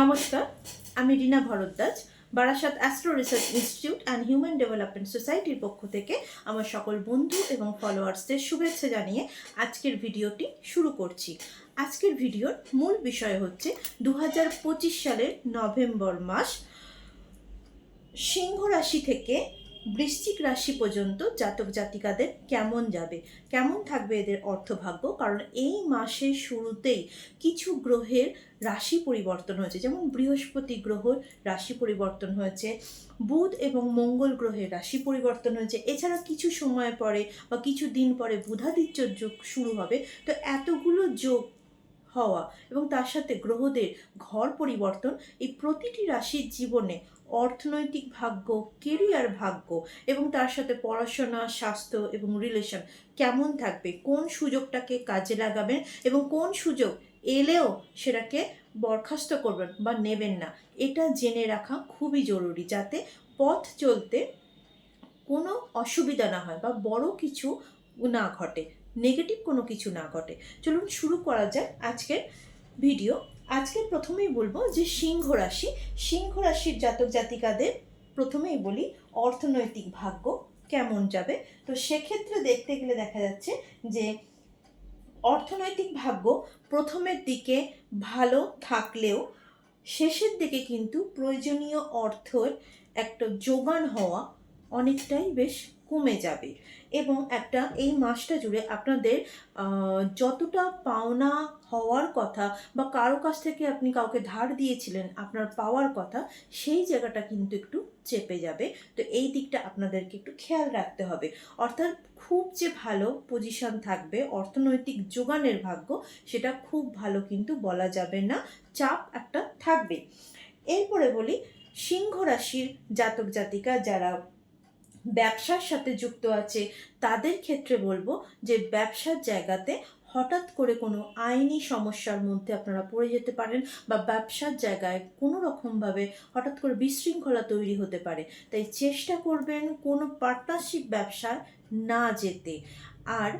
নমস্কার, আমি Rina Bharadwaj, Barasat astro research institute and human development সোসাইটির পক্ষ থেকে আমার সকল বন্ধু এবং ফলোয়ার্সদের শুভেচ্ছা জানিয়ে আজকের ভিডিওটি শুরু করছি। আজকের ভিডিওর মূল বিষয় হচ্ছে দু হাজার পঁচিশ সালের নভেম্বর মাস, সিংহ রাশি থেকে বৃশ্চিক রাশি পর্যন্ত জাতক জাতিকাদের কেমন যাবে? কেমন থাকবে এদের অর্থভাগ্য? কারণ এই মাসের শুরুতেই কিছু গ্রহের রাশি পরিবর্তন হয়েছে। যেমন বৃহস্পতি গ্রহর রাশি পরিবর্তন হয়েছে, বুধ এবং মঙ্গল গ্রহের রাশি পরিবর্তন হয়েছে। এছাড়া কিছু সময় পরে বা কিছু দিন পরে বুধাদিত্য যোগ শুরু হবে। তো এতগুলো যোগ হওয়া এবং তার সাথে গ্রহদের ঘর পরিবর্তন এই প্রতিটি রাশির জীবনে অর্থনৈতিক ভাগ্য কেরিয়ার ভাগ্য এবং তার সাথে পড়াশোনা, স্বাস্থ্য এবং রিলেশন কেমন থাকবে? কোন সুযোগটাকে কাজে লাগাবেন এবং কোন সুযোগ এলেও সেটাকে বরখাস্ত করবেন বা নেবেন না? এটা জেনে রাখা খুবই জরুরি যাতে পথ চলতে কোনো অসুবিধা না হয় বা বড় কিছু না ঘটে নেগেটিভ কোনো কিছু না ঘটে। চলুন শুরু করা যাক আজকের ভিডিও আজকে প্রথমেই বলব যে সিংহ রাশি, সিংহ রাশির জাতক জাতিকাদের প্রথমেই বলি অর্থনৈতিক ভাগ্য কেমন যাবে? তো সেক্ষেত্রে দেখতে গেলে দেখা যাচ্ছে যে অর্থনৈতিক ভাগ্য প্রথমের দিকে ভালো থাকলেও শেষের দিকে কিন্তু প্রয়োজনীয় অর্থের একটা যোগান হওয়া অনেকটাই বেশ কমে যাবে। এবং একটা এই মাসটা জুড়ে আপনাদের যতটা পাওনা হওয়ার কথা বা কারও কাছ থেকে আপনি কাউকে ধার দিয়েছিলেন আপনার পাওয়ার কথা, সেই জায়গাটা কিন্তু একটু চেপে যাবে। তো এই দিকটা আপনাদেরকে একটু খেয়াল রাখতে হবে। অর্থাৎ খুব যে ভালো পজিশন থাকবে, অর্থনৈতিক যোগানের ভাগ্য, সেটা খুব ভালো কিন্তু বলা যাবে না। চাপ একটা থাকবে। এরপরে বলি, সিংহ রাশির জাতক জাতিকা যারা ব্যবসার সাথে যুক্ত আছে, তাদের ক্ষেত্রে বলব যে ব্যবসার জায়গাতে হঠাৎ করে কোনো আইনি সমস্যার মধ্যে আপনারা পড়ে যেতে পারেন বা ব্যবসার জায়গায় কোনো রকমভাবে হঠাৎ করে বিশৃঙ্খলা তৈরি হতে পারে। তাই চেষ্টা করবেন কোনো পার্টনারশিপ ব্যবসায় না যেতে। আর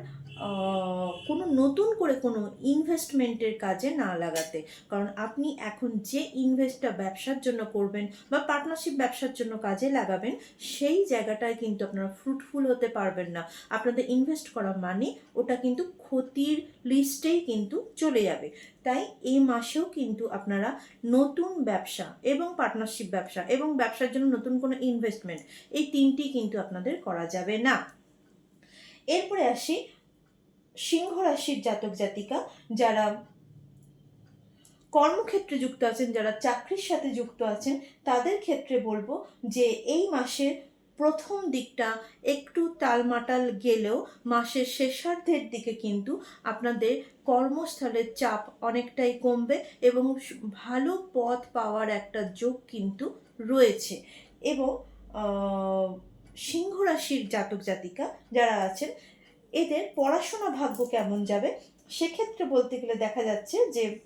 কোনো নতুন করে কোনো ইনভেস্টমেন্টের কাজে না লাগাতে। কারণ আপনি এখন যে ইনভেস্টটা ব্যবসার জন্য করবেন বা পার্টনারশিপ ব্যবসার জন্য কাজে লাগাবেন, সেই জায়গাটায় কিন্তু আপনারা ফ্রুটফুল হতে পারবেন না। আপনাদের ইনভেস্ট করা মানে ওটা কিন্তু ক্ষতির লিস্টেই কিন্তু চলে যাবে। তাই এই মাসেও কিন্তু আপনারা নতুন ব্যবসা এবং পার্টনারশিপ ব্যবসা এবং ব্যবসার জন্য নতুন কোনো ইনভেস্টমেন্ট এই তিনটি কিন্তু আপনাদের করা যাবে না। এরপরে আসি সিংহ রাশির জাতক জাতিকা, যারা কর্মক্ষেত্রে যুক্ত আছেন, যারা চাকরির সাথে যুক্ত আছেন, তাদের ক্ষেত্রে বলব যে এই মাসের প্রথম দিকটা একটু টালমাটাল গেলেও মাসের শেষার্ধের দিকে কিন্তু আপনাদের কর্মস্থলের চাপ অনেকটাই কমবে এবং ভালো পথ পাওয়ার একটা যোগ কিন্তু রয়েছে। এবং সিংহ রাশির জাতক জাতিকা যারা আছেন, এদের পড়াশোনা ভাগ্য কেমন যাবে? সেক্ষেত্রে বলতে গেলে দেখা যাচ্ছে যে,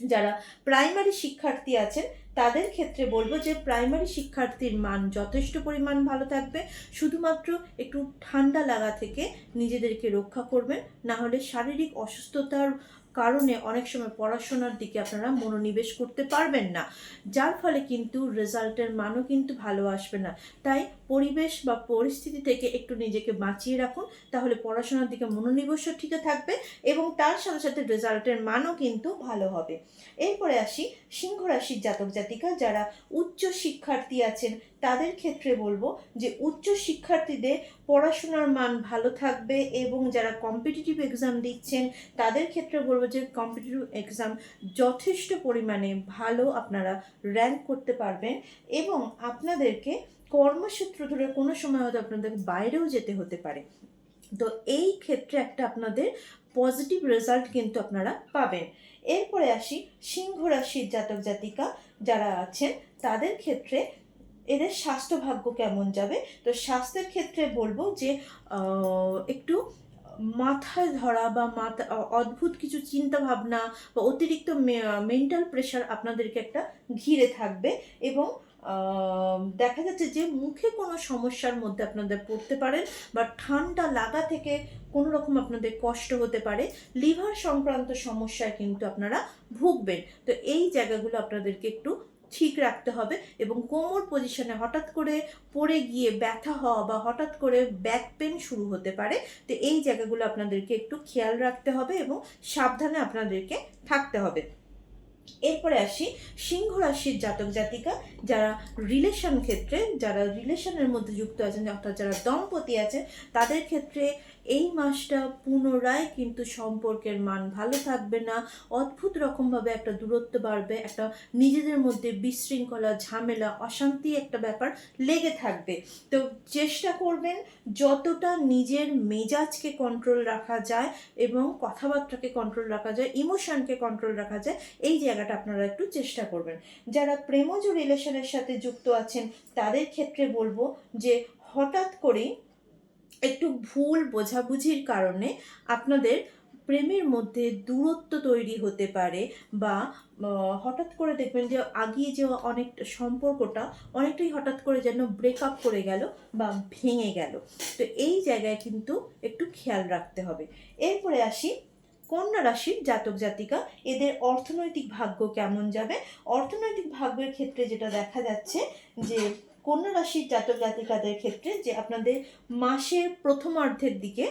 যারা প্রাইমারি শিক্ষার্থী আছেন, তাদের ক্ষেত্রে বলব যে প্রাইমারি শিক্ষার্থীর মান যথেষ্ট পরিমাণ ভালো থাকবে। শুধুমাত্র একটু ঠান্ডা লাগা থেকে নিজেদেরকে রক্ষা করবেন, না হলে শারীরিক অসুস্থতার কারণে অনেক সময় পড়াশোনার দিকে আপনারা মনোনিবেশ করতে পারবেন না। যার ফলে কিন্তু রেজাল্টের মানও কিন্তু ভালো আসবে না। তাই পরিবেশ বা পরিস্থিতি থেকে একটু নিজেকে বাঁচিয়ে রাখুন, তাহলে পড়াশোনার দিকে মনোনিবেশও ঠিক থাকবে এবং তার সাথে সাথে রেজাল্টের মানও কিন্তু ভালো হবে। এরপরে আসি সিংহ রাশির জাতক জাতিকা, যারা উচ্চ শিক্ষার্থী আছেন, তাদের ক্ষেত্রে বলব যে উচ্চ শিক্ষার্থীদের পড়াশোনার মান ভালো থাকবে এবং যারা কম্পিটিটিভ এক্সাম দিচ্ছেন, তাদের ক্ষেত্রে বলব যে কম্পিটিটিভ এক্সাম যথেষ্ট পরিমাণে ভালো আপনারা র্যাঙ্ক করতে পারবেন এবং আপনাদেরকে কর্মসূত্র ধরে কোনো সময় হয়তো আপনাদের বাইরেও যেতে হতে পারে। তো এই ক্ষেত্রে একটা আপনাদের পজিটিভ রেজাল্ট কিন্তু আপনারা পাবেন। এরপরে আসি, সিংহ রাশির জাতক জাতিকা যারা আছেন, তাদের ক্ষেত্রে এদের স্বাস্থ্য ভাগ্য কেমন যাবে? তো স্বাস্থ্যের ক্ষেত্রে বলব যে একটু মাথায় ধরা বা মাথা অদ্ভুত কিছু চিন্তা ভাবনা বা অতিরিক্ত মেন্টাল প্রেশার আপনাদেরকে একটা ঘিরে থাকবে এবং দেখা যাচ্ছে যে মুখে কোনো সমস্যার মধ্যে আপনাদের পড়তে পারেন বা ঠান্ডা লাগা থেকে কোনো রকম আপনাদের কষ্ট হতে পারে। লিভার সংক্রান্ত সমস্যায় কিন্তু আপনারা ভুগবেন। তো এই জায়গাগুলো আপনাদেরকে একটু ঠিক রাখতে হবে এবং কোমর পজিশনে হঠাৎ করে পড়ে গিয়ে ব্যথা হওয়া বা হঠাৎ করে ব্যাক পেন শুরু হতে পারে। তো এই জায়গাগুলো আপনাদেরকে একটু খেয়াল রাখতে হবে এবং সাবধানে আপনাদেরকে থাকতে হবে। এরপরে আসি সিংহ রাশির জাতক জাতিকা, যারা রিলেশন ক্ষেত্রে, যারা রিলেশনের মধ্যে যুক্ত আছেন, অর্থাৎ যারা দম্পতি আছেন, তাদের ক্ষেত্রে এই মাসটা পুনরায় কিন্তু সম্পর্কের মান ভালো থাকবে না, অদ্ভুত রকমভাবে একটা দূরত্ব বাড়বে, একটা নিজেদের মধ্যে বিশৃঙ্খলা, ঝামেলা, অশান্তি একটা ব্যাপার লেগে থাকবে। তো চেষ্টা করবেন যতটা নিজের মেজাজকে কন্ট্রোল রাখা যায় এবং কথাবার্তাকে কন্ট্রোল রাখা যায় ইমোশনকে কন্ট্রোল রাখা যায়, এই জায়গাটা আপনারা একটু চেষ্টা করবেন। যারা প্রেমজ রিলেশনের সাথে যুক্ত আছেন, তাদের ক্ষেত্রে বলব যে হঠাৎ করেই একটু ভুল বোঝাবুঝির কারণে আপনাদের প্রেমের মধ্যে দূরত্ব তৈরি হতে পারে বা হঠাৎ করে দেখবেন যে আগিয়ে যাওয়া অনেক সম্পর্কটা অনেকটাই হঠাৎ করে যেন ব্রেকআপ করে গেল বা ভেঙে গেল। তো এই জায়গায় কিন্তু একটু খেয়াল রাখতে হবে। এরপরে আসি, কন্যা রাশির জাতক জাতিকা, এদের অর্থনৈতিক ভাগ্য কেমন যাবে? অর্থনৈতিক ভাগ্যের ক্ষেত্রে যেটা দেখা যাচ্ছে যে কন্যা রাশির জাতক জাতিকাদের ক্ষেত্রে যে আপনাদের মাসের প্রথমার্ধের দিকে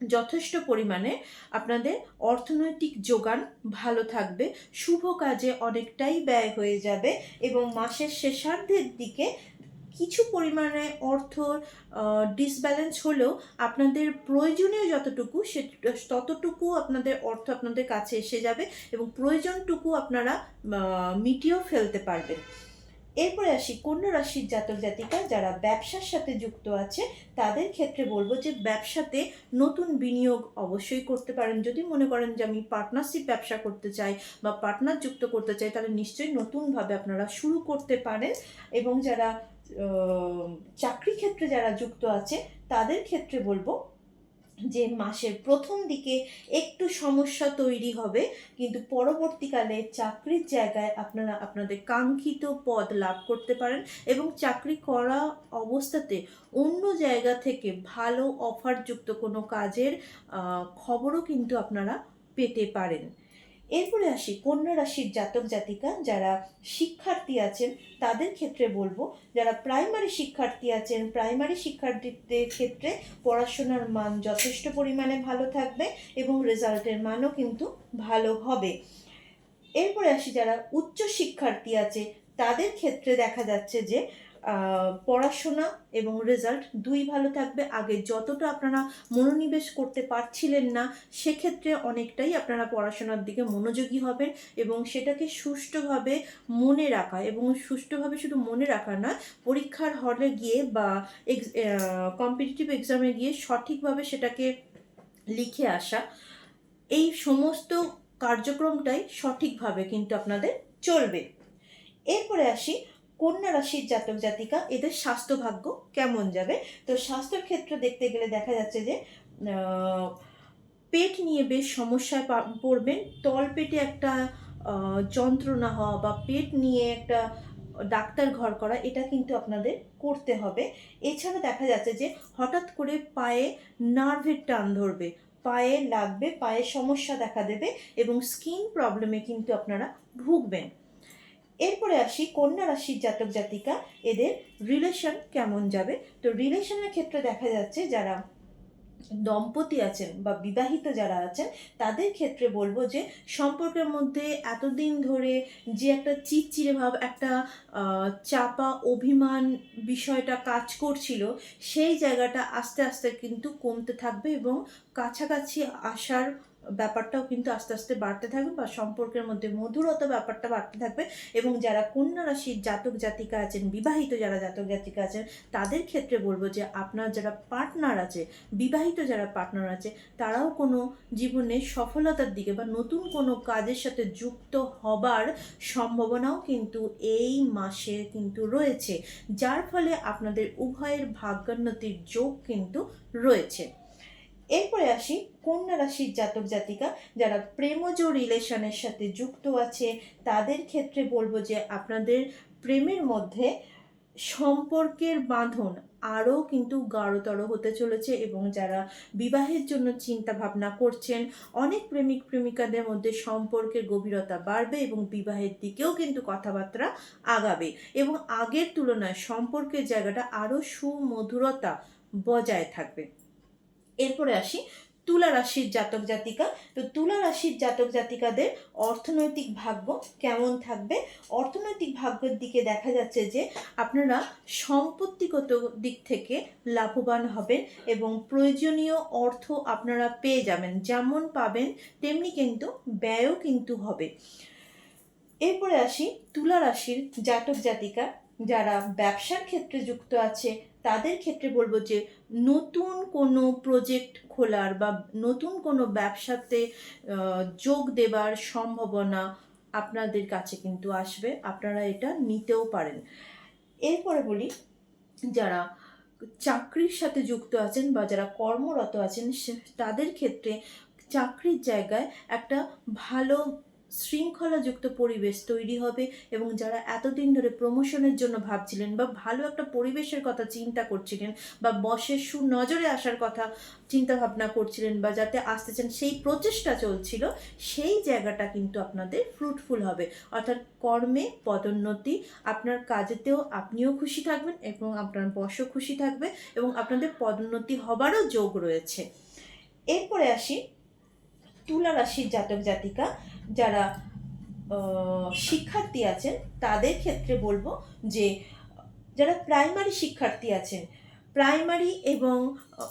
যথেষ্ট পরিমাণে আপনাদের অর্থনৈতিক যোগান ভালো থাকবে, শুভ কাজে অনেকটাই ব্যয় হয়ে যাবে এবং মাসের শেষার্ধের দিকে কিছু পরিমাণে অর্থ ডিসব্যালেন্স হলেও আপনাদের প্রয়োজনীয় যতটুকু সে, ততটুকু আপনাদের অর্থ আপনাদের কাছে এসে যাবে এবং প্রয়োজনটুকু আপনারা মিটিয়েও ফেলতে পারবেন। এরপরে আসি কন্যা রাশির জাতক জাতিকা যারা ব্যবসার সাথে যুক্ত আছে, তাদের ক্ষেত্রে বলব যে ব্যবসাতে নতুন বিনিয়োগ অবশ্যই করতে পারেন। যদি মনে করেন যে আমি পার্টনারশিপ ব্যবসা করতে চাই বা পার্টনার যুক্ত করতে চাই, তাহলে নিশ্চয়ই নতুনভাবে আপনারা শুরু করতে পারেন। এবং যারা চাকরি ক্ষেত্রে যারা যুক্ত আছে, তাদের ক্ষেত্রে বলব যে মাসের প্রথম দিকে একটু সমস্যা তৈরি হবে, কিন্তু পরবর্তীকালে চাকরির জায়গায় আপনারা আপনাদের কাঙ্ক্ষিত পদ লাভ করতে পারেন এবং চাকরি করা অবস্থাতে অন্য জায়গা থেকে ভালো অফারযুক্ত কোনো কাজের খবরও কিন্তু আপনারা পেতে পারেন। এরপরে আসি, কন্যা রাশির জাতক জাতিকা যারা শিক্ষার্থী আছেন, তাদের ক্ষেত্রে বলব, যারা প্রাইমারি শিক্ষার্থী আছেন, প্রাইমারি শিক্ষার্থীদের ক্ষেত্রে পড়াশোনার মান যথেষ্ট পরিমাণে ভালো থাকবে এবং রেজাল্টের মানও কিন্তু ভালো হবে। এরপরে আসি, যারা উচ্চ শিক্ষার্থী আছে, তাদের ক্ষেত্রে দেখা যাচ্ছে যে পড়াশোনা এবং রেজাল্ট দুই ভালো থাকবে। আগে যতটা আপনারা মনোনিবেশ করতে পারছিলেন না, সেক্ষেত্রে অনেকটাই আপনারা পড়াশোনার দিকে মনোযোগী হবেন এবং সেটাকে সুষ্ঠুভাবে মনে রাখা এবং সুষ্ঠুভাবে শুধু মনে রাখা নয়, পরীক্ষার হলে গিয়ে বা কম্পিটিটিভ এক্সামে গিয়ে সঠিকভাবে সেটাকে লিখে আসা, এই সমস্ত কার্যক্রমটাই সঠিকভাবে কিন্তু আপনাদের চলবে। এরপরে আসি কন্যা রাশির জাতক জাতিকা, এদের স্বাস্থ্য ভাগ্য কেমন যাবে? তো স্বাস্থ্যের ক্ষেত্রে দেখতে গেলে দেখা যাচ্ছে যে পেট নিয়ে বেশ সমস্যায় পড়বেন। তল পেটে একটা যন্ত্রণা হওয়া বা পেট নিয়ে একটা ডাক্তার ঘর করা, এটা কিন্তু আপনাদের করতে হবে। এছাড়া দেখা যাচ্ছে যে, হঠাৎ করে পায়ে নার্ভের টান ধরবে, পায়ে লাগবে, পায়ে সমস্যা দেখা দেবে এবং স্কিন প্রবলেমে কিন্তু আপনারা ভুগবেন। এরপরে আসি কন্যা রাশির জাতক জাতিকা, এদের রিলেশন কেমন যাবে? তো রিলেশনের ক্ষেত্রে দেখা যাচ্ছে যারা দম্পতি আছেন বা বিবাহিত যারা আছেন, তাদের ক্ষেত্রে বলব যে সম্পর্কের মধ্যে এতদিন ধরে যে একটা চিটচিড়ে ভাব, একটা চাপা অভিমান বিষয়টা কাজ করছিল, সেই জায়গাটা আস্তে আস্তে কিন্তু কমতে থাকবে এবং কাছাকাছি আসার ব্যাপারটাও কিন্তু আস্তে আস্তে বাড়তে থাকবে বা সম্পর্কের মধ্যে মধুরতা ব্যাপারটা বাড়তে থাকবে এবং যারা কন্যা রাশির জাতক জাতিকা আছেন, বিবাহিত যারা জাতক জাতিকা আছেন, তাদের ক্ষেত্রে বলব যে আপনার যারা পার্টনার আছে, বিবাহিত যারা পার্টনার আছে, তারাও কোনো জীবনে সফলতার দিকে বা নতুন কোনো কাজের সাথে যুক্ত হবার সম্ভাবনাও কিন্তু এই মাসে কিন্তু রয়েছে, যার ফলে আপনাদের উভয়ের ভাগ্যোন্নতির যোগ কিন্তু রয়েছে। এরপরে আসি কন্যা রাশির জাতক জাতিকা যারা প্রেমজ রিলেশনের সাথে যুক্ত আছে, তাদের ক্ষেত্রে বলব যে আপনাদের প্রেমের মধ্যে সম্পর্কের বাঁধন আরও কিন্তু গাঢ়তর হতে চলেছে এবং যারা বিবাহের জন্য চিন্তা ভাবনা করছেন, অনেক প্রেমিক প্রেমিকাদের মধ্যে সম্পর্কের গভীরতা বাড়বে এবং বিবাহের দিকেও কিন্তু কথাবার্তা আগাবে এবং আগের তুলনায় সম্পর্কের জায়গাটা আরও সুমধুরতা বজায় থাকবে। এরপরে আসি তুলা রাশির জাতক জাতিকা। তো তুলা রাশির জাতক জাতিকাদের অর্থনৈতিক ভাগ্য কেমন থাকবে? অর্থনৈতিক ভাগ্যের দিকে দেখা যাচ্ছে যে আপনারা সম্পত্তিগত দিক থেকে লাভবান হবেন এবং প্রয়োজনীয় অর্থ আপনারা পেয়ে যাবেন। যেমন পাবেন, তেমনি কিন্তু ব্যয়ও কিন্তু হবে। এরপরে আসি তুলা রাশির জাতক জাতিকা। যারা ব্যবসার ক্ষেত্রে যুক্ত আছে তাদের ক্ষেত্রে বলব যে নতুন কোনো প্রজেক্ট খোলার বা নতুন কোনো ব্যবসাতে যোগ দেবার সম্ভাবনা আপনাদের কাছে কিন্তু আসবে। আপনারা এটা নিতেও পারেন। এরপরে বলি, যারা চাকরির সাথে যুক্ত আছেন বা যারা কর্মরত আছেন তাদের ক্ষেত্রে চাকরির জায়গায় একটা ভালো শৃঙ্খলাযুক্ত পরিবেশ তৈরি হবে এবং যারা এতদিন ধরে প্রমোশনের জন্য ভাবছিলেন বা ভালো একটা পরিবেশের কথা চিন্তা করছিলেন বা বসের সুনজরে আসার কথা চিন্তা ভাবনা করছিলেন বা যাতে আসতে চান, সেই প্রচেষ্টা চলছিল, সেই জায়গাটা কিন্তু আপনাদের ফ্রুটফুল হবে। অর্থাৎ কর্মে পদোন্নতি, আপনার কাজেতেও আপনিও খুশি থাকবেন এবং আপনার বসও খুশি থাকবে এবং আপনাদের পদোন্নতি হবারও যোগ রয়েছে। এরপরে আসি তুলা রাশির জাতক জাতিকা। যারা শিক্ষার্থী আছেন তাদের ক্ষেত্রে বলব যে যারা প্রাইমারি শিক্ষার্থী আছেন প্রাইমারি এবং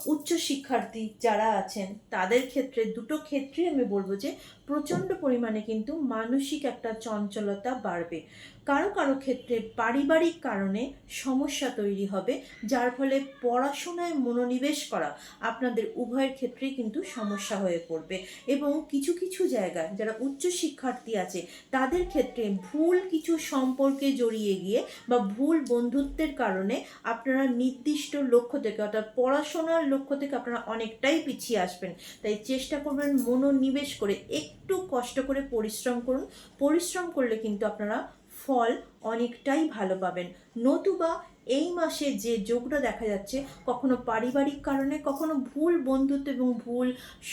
উচ্চ শিক্ষার্থী যারা আছেন, তাদের ক্ষেত্রে দুটো ক্ষেত্রেই আমি বলব যে প্রচণ্ড পরিমাণে কিন্তু মানসিক একটা চঞ্চলতা বাড়বে। কারও কারও ক্ষেত্রে পারিবারিক কারণে সমস্যা তৈরি হবে, যার ফলে পড়াশোনায় মনোনিবেশ করা আপনাদের উভয়ের ক্ষেত্রেই কিন্তু সমস্যা হয়ে পড়বে। এবং কিছু কিছু জায়গায় যারা উচ্চ শিক্ষার্থী আছে, তাদের ক্ষেত্রে ভুল কিছু সম্পর্কে জড়িয়ে গিয়ে বা ভুল বন্ধুত্বের কারণে আপনারা নির্দিষ্ট লক্ষ্য থেকে অর্থাৎ পড়াশোনার লক্ষ্য থেকে আপনারা অনেকটাই পিছিয়ে আসবেন। তাই চেষ্টা করবেন মনোনিবেশ করে একটু কষ্ট করে পরিশ্রম করুন। পরিশ্রম করলে কিন্তু আপনারা ফল অনেকটাই ভালো পাবেন। নতুবা এই মাসে যে যোগটা দেখা যাচ্ছে, কখনো পারিবারিক কারণে, কখনো ভুল বন্ধুত্ব এবং ভুল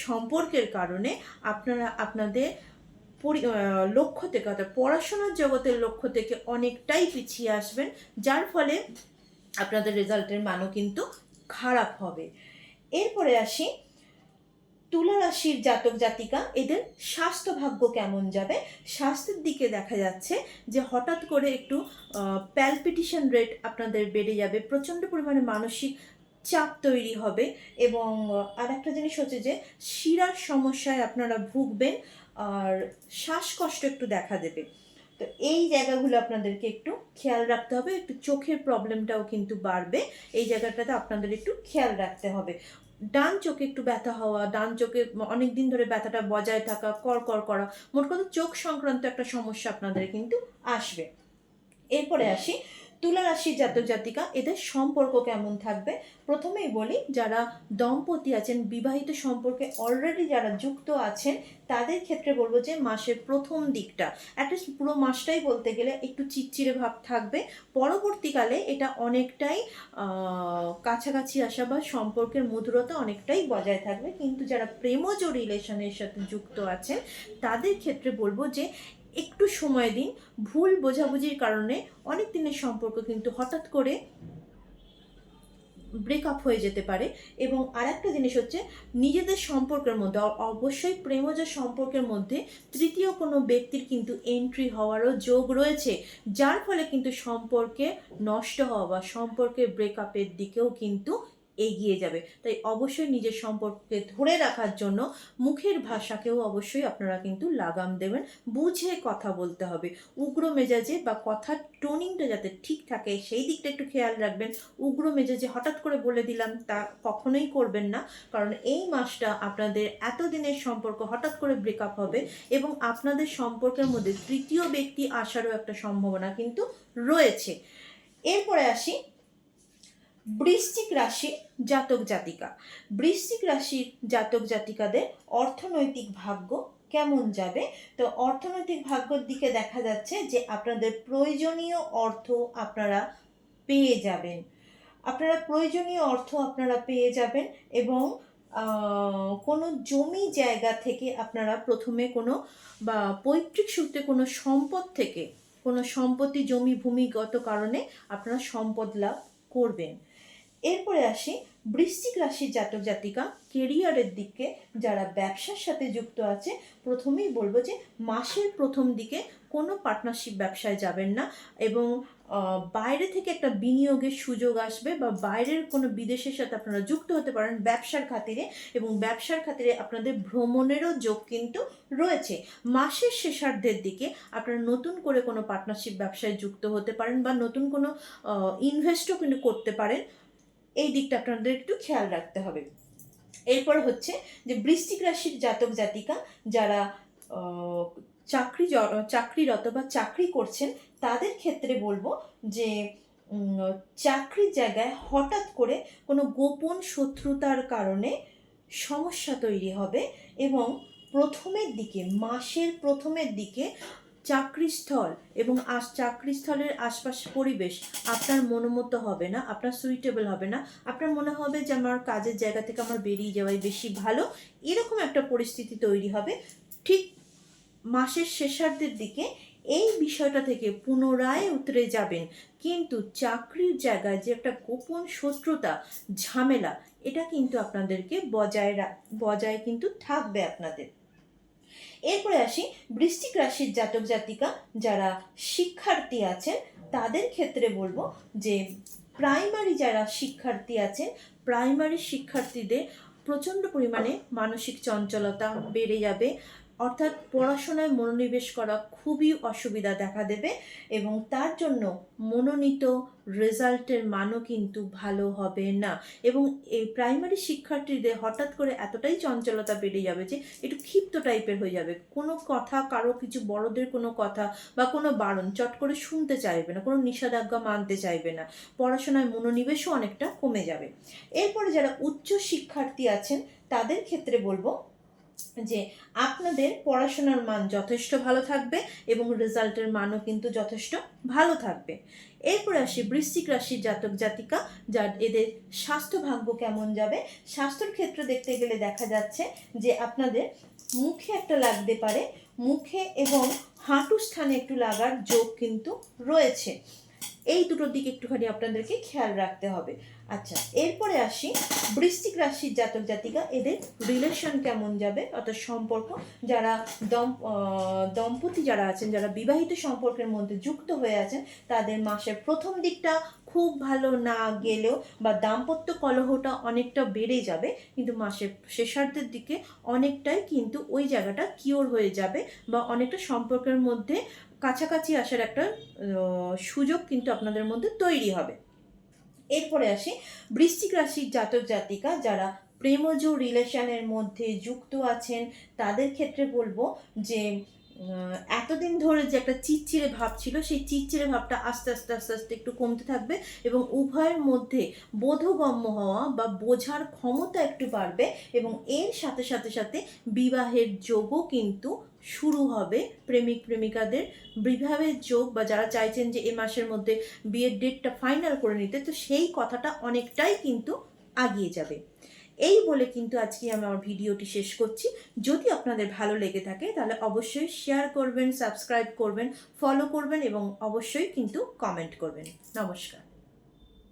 সম্পর্কের কারণে আপনারা আপনাদের পরি লক্ষ্য থেকে অর্থাৎ পড়াশোনার জগতের লক্ষ্য থেকে অনেকটাই পিছিয়ে আসবেন। যার ফলে আপনাদের রেজাল্টের মানও কিন্তু খারাপ হবে। এরপরে আসি, তুলা রাশির জাতক জাতিকা, এদের স্বাস্থ্য ভাগ্য কেমন যাবে? স্বাস্থ্যের দিকে দেখা যাচ্ছে যে হঠাৎ করে একটু প্যালপিটিশন রেট আপনাদের বেড়ে যাবে, প্রচণ্ড পরিমাণে মানসিক চাপ তৈরি হবে এবং আর একটা জিনিস হচ্ছে যে শিরার সমস্যায় আপনারা ভুগবেন, আর শ্বাসকষ্ট একটু দেখা দেবে। তো এই জায়গাগুলো আপনাদেরকে একটু খেয়াল রাখতে হবে, একটু চোখের প্রবলেমটাও কিন্তু বাড়বে, এই জায়গাটাতে আপনাদের একটু খেয়াল রাখতে হবে। ডান চোখে একটু ব্যথা হওয়া, ডান চোখে অনেক দিন ধরে ব্যথাটা বজায় থাকা কর কর করা, মোট কথা চোখ সংক্রান্ত একটা সমস্যা আপনাদের কিন্তু আসবে। এরপরে আসি তুলা রাশির জাতক জাতিকা, এদের সম্পর্ক কেমন থাকবে? প্রথমেই বলি, যারা দম্পতি আছেন, বিবাহিত সম্পর্কে অলরেডি যারা যুক্ত আছেন, তাদের ক্ষেত্রে বলব যে মাসের প্রথম দিকটা অ্যাটলিস্ট পুরো মাসটাই বলতে গেলে একটু চিটচিরে ভাব থাকবে। পরবর্তীকালে এটা অনেকটাই কাছাকাছি আসা বা সম্পর্কের মধুরতা অনেকটাই বজায় থাকবে। কিন্তু যারা প্রেমজ রিলেশনের সাথে যুক্ত আছেন, তাদের ক্ষেত্রে বলব যে একটু সময় দিন। ভুল বোঝাবুঝির কারণে অনেক দিনের সম্পর্ক কিন্তু হঠাৎ করে ব্রেকআপ হয়ে যেতে পারে। এবং আরেকটা জিনিস হচ্ছে, নিজেদের সম্পর্কের মধ্যে অবশ্যই প্রেমজ সম্পর্কের মধ্যে তৃতীয় কোনো ব্যক্তির কিন্তু এন্ট্রি হওয়ারও যোগ রয়েছে, যার ফলে কিন্তু সম্পর্কে নষ্ট হওয়া বা সম্পর্কের ব্রেকআপের দিকেও কিন্তু এগিয়ে যাবে। তাই অবশ্যই নিজের সম্পর্ককে ধরে রাখার জন্য মুখের ভাষাকেও অবশ্যই আপনারা কিন্তু লাগাম দেবেন, বুঝে কথা বলতে হবে। উগ্র মেজাজে বা কথার টোনিংটা যাতে ঠিক থাকে, সেই দিকটা একটু খেয়াল রাখবেন। উগ্র মেজাজে হঠাৎ করে বলে দিলাম তা কখনোই করবেন না, কারণ এই মাসটা আপনাদের এতদিনের সম্পর্ক হঠাৎ করে ব্রেকআপ হবে এবং আপনাদের সম্পর্কের মধ্যে তৃতীয় ব্যক্তি আসারও একটা সম্ভাবনা কিন্তু রয়েছে। এরপরে আসি বৃশ্চিক রাশি জাতক জাতিকা। বৃশ্চিক রাশির জাতক জাতিকাদের অর্থনৈতিক ভাগ্য কেমন যাবে? তো অর্থনৈতিক ভাগ্যের দিকে দেখা যাচ্ছে যে আপনাদের প্রয়োজনীয় অর্থ আপনারা পেয়ে যাবেন। আপনারা প্রয়োজনীয় অর্থ আপনারা পেয়ে যাবেন এবং কোনো জমি জায়গা থেকে আপনারা প্রথমে কোনো, বা পৈতৃক সূত্রে কোনো সম্পদ থেকে, কোনো সম্পত্তি জমি ভূমিগত কারণে আপনারা সম্পদ লাভ করবেন। এরপরে আসি, বৃশ্চিক রাশির জাতক জাতিকা কেরিয়ারের দিকে যারা ব্যবসার সাথে যুক্ত আছে, প্রথমেই বলব যে মাসের প্রথম দিকে কোনো পার্টনারশিপ ব্যবসায় যাবেন না এবং বাইরে থেকে একটা বিনিয়োগের সুযোগ আসবে বা বাইরের কোনো বিদেশের সাথে আপনারা যুক্ত হতে পারেন ব্যবসার খাতিরে এবং ব্যবসার খাতিরে আপনাদের ভ্রমণেরও যোগ কিন্তু রয়েছে। মাসের শেষার্ধের দিকে আপনারা নতুন করে কোনো পার্টনারশিপ ব্যবসায় যুক্ত হতে পারেন বা নতুন কোনো ইনভেস্টও কিন্তু করতে পারেন। এই দিকটা আপনাদের একটু খেয়াল রাখতে হবে। এরপর হচ্ছে যে বৃষ্টিক রাশির জাতক জাতিকা যারা চাকরি চাকরিরত বা চাকরি করছেন, তাদের ক্ষেত্রে বলব যে চাকরির জায়গায় হঠাৎ করে কোনো গোপন শত্রুতার কারণে সমস্যা তৈরি হবে এবং প্রথমের দিকে, মাসের প্রথমের দিকে চাকরিস্থল এবং আস, চাকরিস্থলের আশপাশ পরিবেশ আপনার মনোমতো হবে না, আপনার সুইটেবল হবে না। আপনার মনে হবে যে আমার কাজের জায়গা থেকে আমার বেরিয়ে যাওয়াই বেশি ভালো। এরকম একটা পরিস্থিতি তৈরি হবে। ঠিক মাসের শেষার্ধের দিকে এই বিষয়টা থেকে পুনরায় উতরে যাবেন। কিন্তু চাকরির জায়গায় যে একটা গোপন শত্রুতা, ঝামেলা, এটা কিন্তু আপনাদেরকে বজায় বজায় কিন্তু থাকবে আপনাদের। এরপরে আসি বৃষ্টিক রাশির জাতক জাতিকা যারা শিক্ষার্থী আছেন, তাদের ক্ষেত্রে বলব যে প্রাইমারি যারা শিক্ষার্থী আছেন, প্রাইমারি শিক্ষার্থীদের প্রচণ্ড পরিমাণে মানসিক চঞ্চলতা বেড়ে যাবে। অর্থাৎ পড়াশোনায় মনোনিবেশ করা খুবই অসুবিধা দেখা দেবে এবং তার জন্য মনোনীত রেজাল্টের মানও কিন্তু ভালো হবে না। এবং এই প্রাইমারি শিক্ষার্থীদের হঠাৎ করে এতটাই চঞ্চলতা বেড়ে যাবে যে একটু ক্ষিপ্ত টাইপের হয়ে যাবে। কোনো কথা, কারও কিছু বড়দের কোনো কথা বা কোনো বারণ চট করে শুনতে চাইবে না, কোনো নিষেধাজ্ঞা মানতে চাইবে না। পড়াশোনায় মনোনিবেশও অনেকটা কমে যাবে। এরপরে যারা উচ্চ শিক্ষার্থী আছেন, তাদের ক্ষেত্রে বলব যে আপনাদের পড়াশোনার মান যথেষ্ট ভালো থাকবে এবং রেজাল্টের মানও কিন্তু যথেষ্ট ভালো থাকবে। এরপরে আসি বৃশ্চিক রাশির জাতক জাতিকা, যার এদের স্বাস্থ্য ভাগ্য কেমন যাবে? স্বাস্থ্যের ক্ষেত্রে দেখতে গেলে দেখা যাচ্ছে যে আপনাদের মুখে একটা লাগতে পারে, মুখে এবং হাঁটু স্থানে একটু লাগার যোগ কিন্তু রয়েছে। এই দুটোর দিকে একটুখানি আপনাদেরকে খেয়াল রাখতে হবে। আচ্ছা এরপরে আসি বৃশ্চিক রাশির জাতক জাতিকা, এদের রিলেশন কেমন যাবে? অর্থাৎ সম্পর্ক, যারা দম দম্পতি যারা আছেন, যারা বিবাহিত সম্পর্কের মধ্যে যুক্ত হয়ে আছেন, তাদের মাসের প্রথম দিকটা খুব ভালো না গেলেও বা দাম্পত্য কলহটা অনেকটা বেড়ে যাবে, কিন্তু মাসের শেষার্ধের দিকে অনেকটাই কিন্তু ওই জায়গাটা কিওর হয়ে যাবে বা অনেকটা সম্পর্কের মধ্যে কাছাকাছি আসার একটা সুযোগ কিন্তু আপনাদের মধ্যে তৈরি হবে। এরপরে আসি, বৃশ্চিক রাশির জাতক জাতিকা যারা প্রেমজ রিলেশনের মধ্যে যুক্ত আছেন, তাদের ক্ষেত্রে বলব যে এতদিন ধরে যে একটা চিচ্ছিরে ভাব ছিল, সেই চিচ্ছিরে ভাবটা আস্তে আস্তে আস্তে আস্তে একটু কমতে থাকবে এবং উভয়ের মধ্যে বোধগম্য হওয়া বা বোঝার ক্ষমতা একটু বাড়বে এবং এর সাথে সাথে সাথে বিবাহের যোগও কিন্তু শুরু হবে। প্রেমিক, প্রেমিকাদের বিবাহের যোগ বা যারা চাইছেন যে এ মাসের মধ্যে বিয়ের ডেটটা ফাইনাল করে নিতে, তো সেই কথাটা অনেকটাই কিন্তু আগিয়ে যাবে। এই বলে কিন্তু আজকে আমি আমার ভিডিওটি শেষ করছি। যদি আপনাদের ভালো লেগে থাকে, তাহলে অবশ্যই শেয়ার করবেন সাবস্ক্রাইব করবেন ফলো করবেন এবং অবশ্যই কিন্তু কমেন্ট করবেন। নমস্কার।